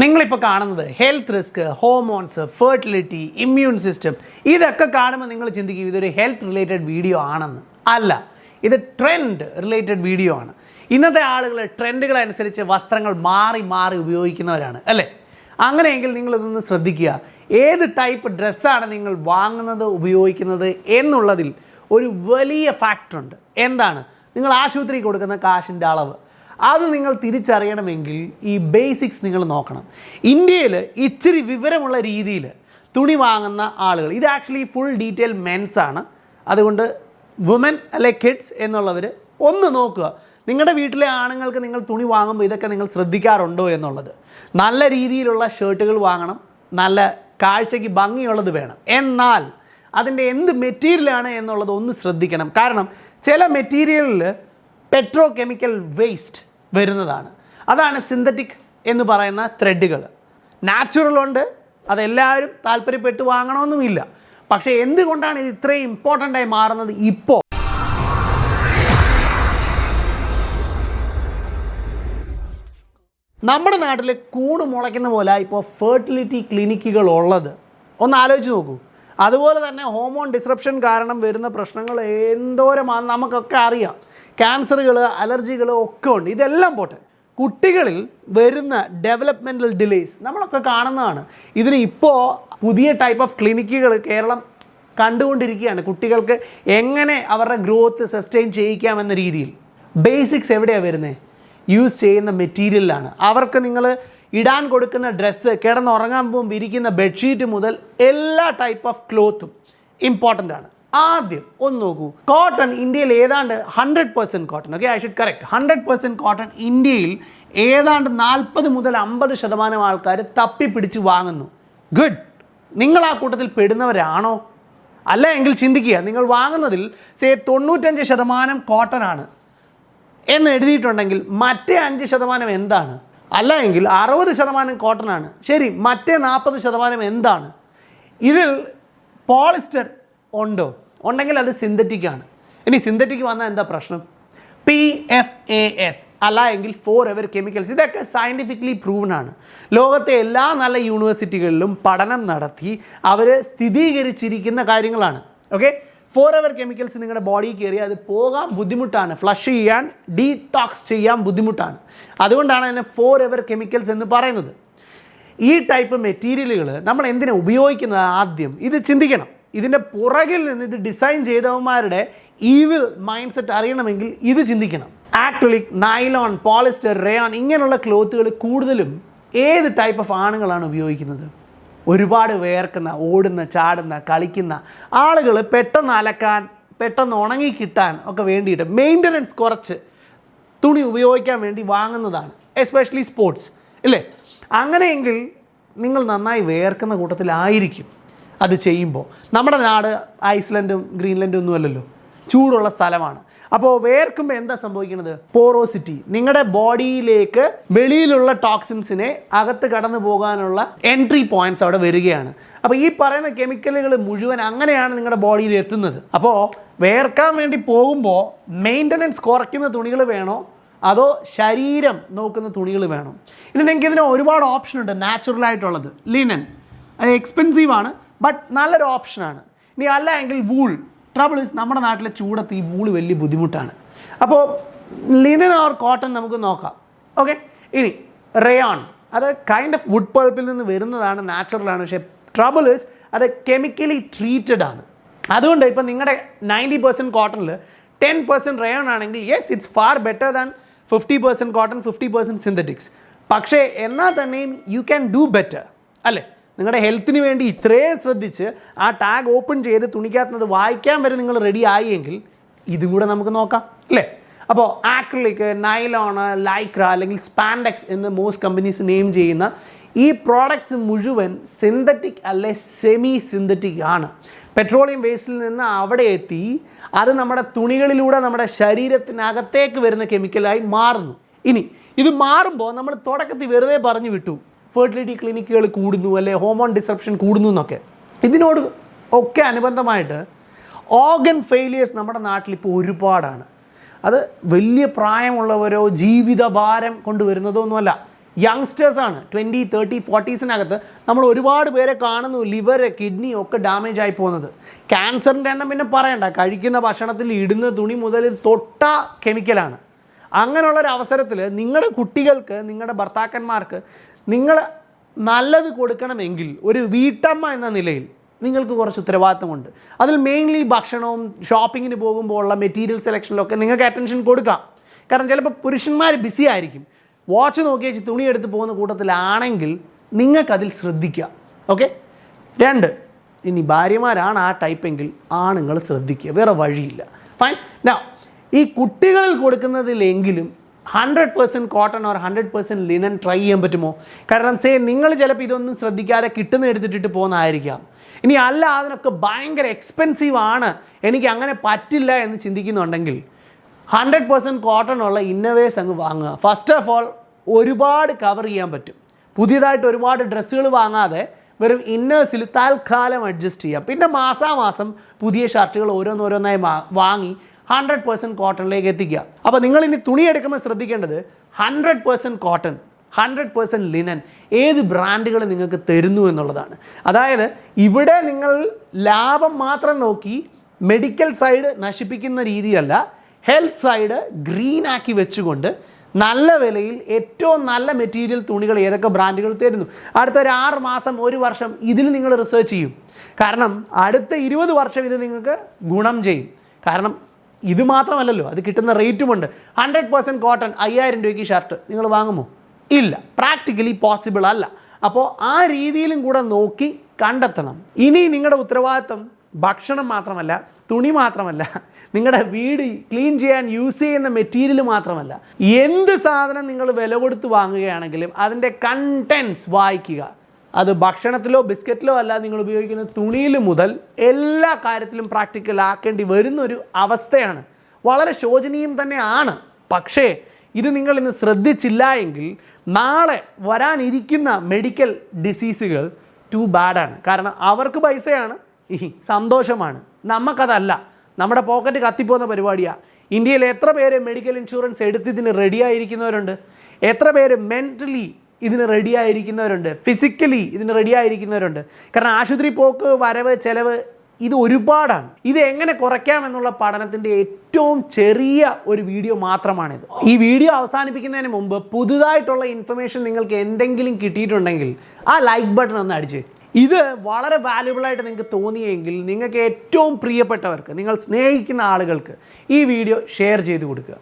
നിങ്ങളിപ്പോൾ കാണുന്നത് health risk hormones fertility immune system ഇതൊക്കെ കാണുമ്പോൾ നിങ്ങൾ ചിന്തിക്കും ഇതൊരു ഹെൽത്ത് റിലേറ്റഡ് വീഡിയോ ആണെന്ന്. അല്ല ഇത് ട്രെൻഡ് റിലേറ്റഡ് വീഡിയോ ആണ്. ഇന്നത്തെ ആളുകൾ ട്രെൻഡുകളനുസരിച്ച് വസ്ത്രങ്ങൾ മാറി മാറി ഉപയോഗിക്കുന്നവരാണ് അല്ലേ? അങ്ങനെയെങ്കിൽ നിങ്ങൾ ഇതൊന്ന് ശ്രദ്ധിക്കുക. ഏത് ടൈപ്പ് ഡ്രസ്സാണ് നിങ്ങൾ വാങ്ങുന്നത് ഉപയോഗിക്കുന്നത് എന്നുള്ളതിൽ ഒരു വലിയ ഫാക്ടറുണ്ട് എന്താണ്? നിങ്ങൾ ആശുപത്രിക്ക് കൊടുക്കുന്ന കാശിന്റെ അളവ്. അത് നിങ്ങൾ തിരിച്ചറിയണമെങ്കിൽ ഈ ബേസിക്സ് നിങ്ങൾ നോക്കണം. ഇന്ത്യയിൽ ഇച്ചിരി വിവരമുള്ള രീതിയിൽ തുണി വാങ്ങുന്ന ആളുകൾ ഇത് ആക്ച്വലി ഫുൾ ഡീറ്റെയിൽ മെൻസ് ആണ്. അതുകൊണ്ട് വുമൻ അല്ലെ കിഡ്സ് എന്നുള്ളവർ ഒന്ന് നോക്കുക. നിങ്ങളുടെ വീട്ടിലെ ആണുങ്ങൾക്ക് നിങ്ങൾ തുണി വാങ്ങുമ്പോൾ ഇതൊക്കെ നിങ്ങൾ ശ്രദ്ധിക്കാറുണ്ടോ എന്നുള്ളത്. നല്ല രീതിയിലുള്ള ഷർട്ടുകൾ വാങ്ങണം നല്ല കാഴ്ചയ്ക്ക് ഭംഗിയുള്ളത് വേണം. എന്നാൽ അതിന്റെ എന്ത് മെറ്റീരിയലാണ് എന്നുള്ളത് ഒന്ന് ശ്രദ്ധിക്കണം. കാരണം ചില മെറ്റീരിയലിൽ പെട്രോ കെമിക്കൽ വേസ്റ്റ് വരുന്നതാണ്. അതാണ് സിന്തറ്റിക് എന്ന് പറയുന്ന ത്രെഡുകൾ നാച്ചുറൽ ഉണ്ട് അതെല്ലാവരും താല്പര്യപ്പെട്ട് വാങ്ങണമെന്നുമില്ല. പക്ഷേ എന്തുകൊണ്ടാണ് ഇത് ഇത്രയും ഇമ്പോർട്ടന്റ് ആയി മാറുന്നത് ഇപ്പോൾ നമ്മുടെ നാട്ടിൽ കൂണ് മുളയ്ക്കുന്ന പോലെ ഇപ്പോൾ ഫെർട്ടിലിറ്റി ക്ലിനിക്കുകൾ ഉള്ളത്. ഒന്ന് ആലോചിച്ച് നോക്കൂ. അതുപോലെ തന്നെ ഹോമോൺ ഡിസ്റപ്ഷൻ കാരണം വരുന്ന പ്രശ്നങ്ങൾ എന്തോരമാണ് നമുക്കൊക്കെ അറിയാം. ക്യാൻസറുകൾ അലർജികൾ ഒക്കെ ഉണ്ട്. ഇതെല്ലാം പോട്ടെ. കുട്ടികളിൽ വരുന്ന ഡെവലപ്മെന്റൽ ഡിലേസ് നമ്മളൊക്കെ കാണുന്നതാണ്. ഇതിന് ഇപ്പോൾ പുതിയ ടൈപ്പ് ഓഫ് ക്ലിനിക്കുകൾ കേരളം കണ്ടുകൊണ്ടിരിക്കുകയാണ്. കുട്ടികൾക്ക് എങ്ങനെ അവരുടെ ഗ്രോത്ത് സസ്റ്റെയിൻ ചെയ്യിക്കാമെന്ന രീതിയിൽ. ബേസിക്സ് എവിടെയാണ് വരുന്നത് യൂസ് ചെയ്യുന്ന മെറ്റീരിയലാണ് അവർക്ക് നിങ്ങൾ ഇടാൻ കൊടുക്കുന്ന ഡ്രസ്സ് കിടന്നുറങ്ങാൻ പോകുമ്പോൾ ഇരിക്കുന്ന ബെഡ്ഷീറ്റ് മുതൽ എല്ലാ ടൈപ്പ് ഓഫ് ക്ലോത്തും ഇമ്പോർട്ടന്റ് ആണ്. ആദ്യം ഒന്ന് നോക്കൂ. കോട്ടൺ ഇന്ത്യയിൽ ഏതാണ്ട് hundred percent cotton okay I should correct hundred percent cotton ഇന്ത്യയിൽ ഏതാണ്ട് നാൽപ്പത് മുതൽ അമ്പത് ശതമാനം ആൾക്കാർ തപ്പി തപ്പിപ്പിടിച്ച് വാങ്ങുന്നു. ഗുഡ് നിങ്ങൾ ആ കൂട്ടത്തിൽ പെടുന്നവരാണോ? അല്ല എങ്കിൽ ചിന്തിക്കുക. നിങ്ങൾ വാങ്ങുന്നതിൽ സേ തൊണ്ണൂറ്റഞ്ച് ശതമാനം കോട്ടൺ ആണ്. എന്ന് എഴുതിയിട്ടുണ്ടെങ്കിൽ മറ്റേ അഞ്ച് ശതമാനം എന്താണ്? അല്ല എങ്കിൽ അറുപത് ശതമാനം കോട്ടൺ ആണ്. ശരി മറ്റേ നാൽപ്പത് ശതമാനം എന്താണ്? ഇതിൽ പോളിസ്റ്റർ ഉണ്ടോ? ഉണ്ടെങ്കിൽ അത് സിന്തറ്റിക് ആണ്. ഇനി സിന്തറ്റിക് വന്നാൽ എന്താ പ്രശ്നം? പി എഫ് എ എസ് അല്ല എങ്കിൽ ഫോർ എവർ കെമിക്കൽസ് ഇതൊക്കെ സയന്റിഫിക്കലി പ്രൂവൺ ആണ്. ലോകത്തെ എല്ലാ നല്ല യൂണിവേഴ്സിറ്റികളിലും പഠനം നടത്തി അവർ സ്ഥിരീകരിച്ചിരിക്കുന്ന കാര്യങ്ങളാണ്. ഓക്കെ ഫോർ എവർ കെമിക്കൽസ് നിങ്ങളുടെ ബോഡിയിൽ കയറി അത് പോകാൻ ബുദ്ധിമുട്ടാണ്. ഫ്ലഷ് ചെയ്യാൻ ഡീടോക്സ് ചെയ്യാൻ ബുദ്ധിമുട്ടാണ്. അതുകൊണ്ടാണ് അതിനെ ഫോർ എവർ കെമിക്കൽസ് എന്ന് പറയുന്നത്. ഈ ടൈപ്പ് മെറ്റീരിയലുകൾ നമ്മൾ എന്തിനാണ് ഉപയോഗിക്കുന്നത് ആദ്യം? ഇത് ചിന്തിക്കണം. ഇതിന്റെ പുറകിൽ നിന്ന് ഇത് ഡിസൈൻ ചെയ്തവന്മാരുടെ ഈവിൽ മൈൻഡ് സെറ്റ് അറിയണമെങ്കിൽ ഇത് ചിന്തിക്കണം. ആക്രിലിക് നൈലോൺ പോളിസ്റ്റർ റേയോൺ ഇങ്ങനെയുള്ള ക്ലോത്തുകൾ കൂടുതലും ഏത് ടൈപ്പ് ഓഫ് ആണുങ്ങളാണ് ഉപയോഗിക്കുന്നത്? ഒരുപാട് വേർക്കുന്ന ഓടുന്ന ചാടുന്ന കളിക്കുന്ന ആളുകൾ പെട്ടെന്ന് അലക്കാൻ പെട്ടെന്ന് ഉണങ്ങി കിട്ടാൻ ഒക്കെ വേണ്ടിയിട്ട് മെയിന്റനൻസ് കുറച്ച് തുണി ഉപയോഗിക്കാൻ വേണ്ടി വാങ്ങുന്നതാണ് എസ്പെഷ്യലി സ്പോർട്സ് ഇല്ലേ? അങ്ങനെയെങ്കിൽ നിങ്ങൾ നന്നായി വേർക്കുന്ന കൂട്ടത്തിലായിരിക്കും. അത് ചെയ്യുമ്പോൾ. നമ്മുടെ നാട് ഐസ്ലൻഡും ഗ്രീൻലൻഡും ഒന്നും അല്ലല്ലോ. ചൂടുള്ള സ്ഥലമാണ്. അപ്പോൾ വേർക്കുമ്പോൾ എന്താ സംഭവിക്കുന്നത്? പോറോസിറ്റി. നിങ്ങളുടെ ബോഡിയിലേക്ക് വെളിയിലുള്ള ടോക്സിൻസിനെ അകത്ത് കടന്നു പോകാനുള്ള എൻട്രി പോയിന്റ്സ് അവിടെ വരികയാണ്. അപ്പോൾ ഈ പറയുന്ന കെമിക്കലുകൾ മുഴുവൻ അങ്ങനെയാണ് നിങ്ങളുടെ ബോഡിയിൽ എത്തുന്നത്. അപ്പോൾ വേർക്കാൻ വേണ്ടി പോകുമ്പോൾ മെയിന്റനൻസ് കുറയ്ക്കുന്ന തുണികൾ വേണോ? അതോ ശരീരം നോക്കുന്ന തുണികൾ വേണം? ഇനി നിങ്ങൾക്ക് ഇതിന് ഒരുപാട് ഓപ്ഷൻ ഉണ്ട് നാച്ചുറൽ ആയിട്ടുള്ളത് ലിനൻ. അത് എക്സ്പെൻസീവ് ആണ് ബട്ട് നല്ലൊരു ഓപ്ഷനാണ് ഇനി അല്ലെങ്കിൽ വൂൾ ട്രബിൾ ഇസ് നമ്മുടെ നാട്ടിലെ ചൂടത്ത് ഈ വൂൾ വലിയ ബുദ്ധിമുട്ടാണ്. അപ്പോൾ ലിനൻ ഓർ കോട്ടൺ നമുക്ക് നോക്കാം. ഓക്കെ ഇനി റേയോൺ അത് കൈൻഡ് ഓഫ് വുഡ് പൾപ്പിൽ നിന്ന് വരുന്നതാണ് നാച്ചുറലാണ് പക്ഷേ ട്രബിൾ ഇസ് അത് കെമിക്കലി ട്രീറ്റഡ് ആണ്. അതുകൊണ്ട് ഇപ്പം നിങ്ങളുടെ നയന്റി പെർസെന്റ് കോട്ടണിൽ ടെൻ പെർസെന്റ് റേയോൺ ആണെങ്കിൽ yes it's far better than fifty percent cotton fifty percent synthetics പക്ഷേ എന്നാൽ തന്നെയും യു ക്യാൻ ഡു ബെറ്റർ അല്ലേ? നിങ്ങളുടെ ഹെൽത്തിന് വേണ്ടി ഇത്രയും ശ്രദ്ധിച്ച് ആ ടാഗ് ഓപ്പൺ ചെയ്ത് തുണിക്കാത്തത് വായിക്കാൻ വരെ നിങ്ങൾ റെഡി ആയെങ്കിൽ ഇതും കൂടെ നമുക്ക് നോക്കാം അല്ലേ? അപ്പോൾ ആക്രിലിക് നൈലോണ് ലൈക്ര അല്ലെങ്കിൽ സ്പാൻഡെക്സ് എന്ന് മോസ്റ്റ് കമ്പനീസ് നെയിം ചെയ്യുന്ന ഈ പ്രോഡക്ട്സ് മുഴുവൻ സിന്തറ്റിക് അല്ലെ സെമി സിന്തറ്റിക് ആണ്. പെട്രോളിയം വേസ്റ്റിൽ നിന്ന് അവിടെ എത്തി അത് നമ്മുടെ തുണികളിലൂടെ നമ്മുടെ ശരീരത്തിനകത്തേക്ക് വരുന്ന കെമിക്കലായി മാറുന്നു. ഇനി ഇത് മാറുമ്പോൾ നമ്മൾ തുടക്കത്തിൽ വെറുതെ പറഞ്ഞു വിട്ടു. ഫെർട്ടിലിറ്റി ക്ലിനിക്കുകൾ കൂടുന്നു അല്ലെ ഹോമോൺ ഡിസപ്ഷൻ കൂടുന്നു എന്നൊക്കെ. ഇതിനോട് ഒക്കെ അനുബന്ധമായിട്ട് ഓർഗൻ ഫെയിലിയേഴ്സ് നമ്മുടെ നാട്ടിൽ ഇപ്പോൾ ഒരുപാടാണ്. അത് വലിയ പ്രായമുള്ളവരോ ജീവിതഭാരം കൊണ്ടുവരുന്നതോ ഒന്നുമല്ല യങ്സ്റ്റേഴ്സാണ് ട്വന്റി തേർട്ടി ഫോർട്ടീസിനകത്ത് നമ്മൾ ഒരുപാട് പേരെ കാണുന്നു. ലിവർ കിഡ്നി ഒക്കെ ഡാമേജ് ആയി പോകുന്നത്. ക്യാൻസറിന്റെ എണ്ണം പിന്നെ പറയണ്ട. കഴിക്കുന്ന ഭക്ഷണത്തിൽ ഇടുന്ന തുണി മുതൽ തൊട്ട കെമിക്കലാണ് അങ്ങനെയുള്ള ഒരു അവസരത്തിൽ നിങ്ങളുടെ കുട്ടികൾക്ക് നിങ്ങളുടെ ഭർത്താക്കന്മാർക്ക് നിങ്ങൾ നല്ലത് കൊടുക്കണമെങ്കിൽ ഒരു വീട്ടമ്മ എന്ന നിലയിൽ നിങ്ങൾക്ക് കുറച്ച് ഉത്തരവാദിത്തമുണ്ട്. അതിൽ മെയിൻലി ഭക്ഷണവും ഷോപ്പിങ്ങിന് പോകുമ്പോൾ ഉള്ള മെറ്റീരിയൽ സെലക്ഷനിലൊക്കെ നിങ്ങൾക്ക് അറ്റൻഷൻ കൊടുക്കാം. കാരണം ചിലപ്പോൾ പുരുഷന്മാർ ബിസി ആയിരിക്കും. വാച്ച് നോക്കി വെച്ച് തുണി എടുത്ത് പോകുന്ന കൂട്ടത്തിലാണെങ്കിൽ നിങ്ങൾക്കതിൽ ശ്രദ്ധിക്കാം ഓക്കെ രണ്ട് ഇനി ഭാര്യമാരാണ് ആ ടൈപ്പെങ്കിൽ ആണുങ്ങൾ ശ്രദ്ധിക്കുക. വേറെ വഴിയില്ല. ഫൈൻ നാ ഈ കുട്ടികളിൽ കൊടുക്കുന്നതിലെങ്കിലും hundred percent cotton or hundred percent linen try ചെയ്യാൻ പറ്റുമോ? കാരണം സേ നിങ്ങൾ ചിലപ്പോൾ ഇതൊന്നും ശ്രദ്ധിക്കാതെ കിട്ടുന്ന എടുത്തിട്ടിട്ട് പോകുന്നതായിരിക്കാം. ഇനി അല്ല അതിനൊക്കെ ഭയങ്കര എക്സ്പെൻസീവ് ആണ്. എനിക്ക് അങ്ങനെ പറ്റില്ല എന്ന് ചിന്തിക്കുന്നുണ്ടെങ്കിൽ ഹൺഡ്രഡ് പെർസെന്റ് കോട്ടൺ ഉള്ള ഇന്നവേഴ്സ് അങ്ങ് വാങ്ങുക. ഫസ്റ്റ് ഓഫ് ഓൾ ഒരുപാട് കവർ ചെയ്യാൻ പറ്റും. പുതിയതായിട്ട് ഒരുപാട് ഡ്രസ്സുകൾ വാങ്ങാതെ വെറും ഇന്നേഴ്സിൽ താൽക്കാലം അഡ്ജസ്റ്റ് ചെയ്യാം. പിന്നെ മാസാമാസം പുതിയ ഷർട്ടുകൾ ഓരോന്നോരോന്നായി വാങ്ങി ഹൺഡ്രഡ് പെർസെന്റ് കോട്ടണിലേക്ക് എത്തിക്കുക അപ്പോൾ നിങ്ങൾ ഇനി തുണി എടുക്കുമ്പോൾ ശ്രദ്ധിക്കേണ്ടത് hundred percent cotton hundred percent linen ഏത് ബ്രാൻഡുകൾ നിങ്ങൾക്ക് തരുന്നു എന്നുള്ളതാണ്. അതായത് ഇവിടെ നിങ്ങൾ ലാഭം മാത്രം നോക്കി മെഡിക്കൽ സൈഡ് നശിപ്പിക്കുന്ന രീതിയല്ല ഹെൽത്ത് സൈഡ് ഗ്രീൻ ആക്കി വെച്ചുകൊണ്ട് നല്ല വിലയിൽ ഏറ്റവും നല്ല മെറ്റീരിയൽ തുണികൾ ഏതൊക്കെ ബ്രാൻഡുകൾ തരുന്നു. അടുത്ത ഒരു ആറ് മാസം ഒരു വർഷം ഇതിൽ നിങ്ങൾ റിസർച്ച് ചെയ്യും. കാരണം അടുത്ത ഇരുപത് വർഷം ഇത് നിങ്ങൾക്ക് ഗുണം ചെയ്യും. കാരണം ഇത് മാത്രമല്ലല്ലോ അത് കിട്ടുന്ന റേറ്റുമുണ്ട് ഹൺഡ്രഡ് പെർസെന്റ് കോട്ടൺ അയ്യായിരം രൂപയ്ക്ക് ഷർട്ട് നിങ്ങൾ വാങ്ങുമോ? ഇല്ല. പ്രാക്ടിക്കലി പോസിബിൾ അല്ല. അപ്പോൾ ആ രീതിയിലും കൂടെ നോക്കി കണ്ടെത്തണം. ഇനി നിങ്ങളുടെ ഉത്തരവാദിത്തം ഭക്ഷണം മാത്രമല്ല തുണി മാത്രമല്ല നിങ്ങളുടെ വീട് ക്ലീൻ ചെയ്യാൻ യൂസ് ചെയ്യുന്ന മെറ്റീരിയൽ മാത്രമല്ല. എന്ത് സാധനം നിങ്ങൾ വില കൊടുത്ത് വാങ്ങുകയാണെങ്കിലും അതിന്റെ കണ്ടൻസ് വായിക്കുക. അത് ഭക്ഷണത്തിലോ ബിസ്ക്കറ്റിലോ അല്ല നിങ്ങൾ ഉപയോഗിക്കുന്ന തുണിയിൽ മുതൽ എല്ലാ കാര്യത്തിലും പ്രാക്ടിക്കൽ ആക്കേണ്ടി വരുന്നൊരു അവസ്ഥയാണ്. വളരെ ശോചനീയം തന്നെയാണ്. പക്ഷേ ഇത് നിങ്ങൾ ഇന്ന് ശ്രദ്ധിച്ചില്ല എങ്കിൽ നാളെ വരാനിരിക്കുന്ന മെഡിക്കൽ ഡിസീസുകൾ ടു ബാഡാണ് കാരണം അവർക്ക് പൈസയാണ് സന്തോഷമാണ്. നമുക്കതല്ല നമ്മുടെ പോക്കറ്റ് കത്തിപ്പോകുന്ന പരിപാടിയാണ് ഇന്ത്യയിൽ എത്ര പേര് മെഡിക്കൽ ഇൻഷുറൻസ് എടുത്തതിന് റെഡിയായിരിക്കുന്നവരുണ്ട് എത്ര പേര് മെന്റലി ഇതിന് റെഡി ആയിരിക്കുന്നവരുണ്ട്. ഫിസിക്കലി ഇതിന് റെഡി ആയിരിക്കുന്നവരുണ്ട്. കാരണം ആശുപത്രി പോക്ക് വരവ് ചെലവ് ഇത് ഒരുപാടാണ്. ഇത് എങ്ങനെ കുറയ്ക്കാം എന്നുള്ള പഠനത്തിന്റെ ഏറ്റവും ചെറിയ ഒരു വീഡിയോ മാത്രമാണിത്. ഈ വീഡിയോ അവസാനിപ്പിക്കുന്നതിന് മുമ്പ് പുതുതായിട്ടുള്ള ഇൻഫർമേഷൻ നിങ്ങൾക്ക് എന്തെങ്കിലും കിട്ടിയിട്ടുണ്ടെങ്കിൽ ആ ലൈക്ക് ബട്ടൺ ഒന്ന് അടിച്ച്. ഇത് വളരെ വാല്യുബിൾ ആയിട്ട് നിങ്ങൾക്ക് തോന്നിയെങ്കിൽ നിങ്ങൾക്ക് ഏറ്റവും പ്രിയപ്പെട്ടവർക്ക് നിങ്ങൾ സ്നേഹിക്കുന്ന ആളുകൾക്ക് ഈ വീഡിയോ ഷെയർ ചെയ്ത് കൊടുക്കുക.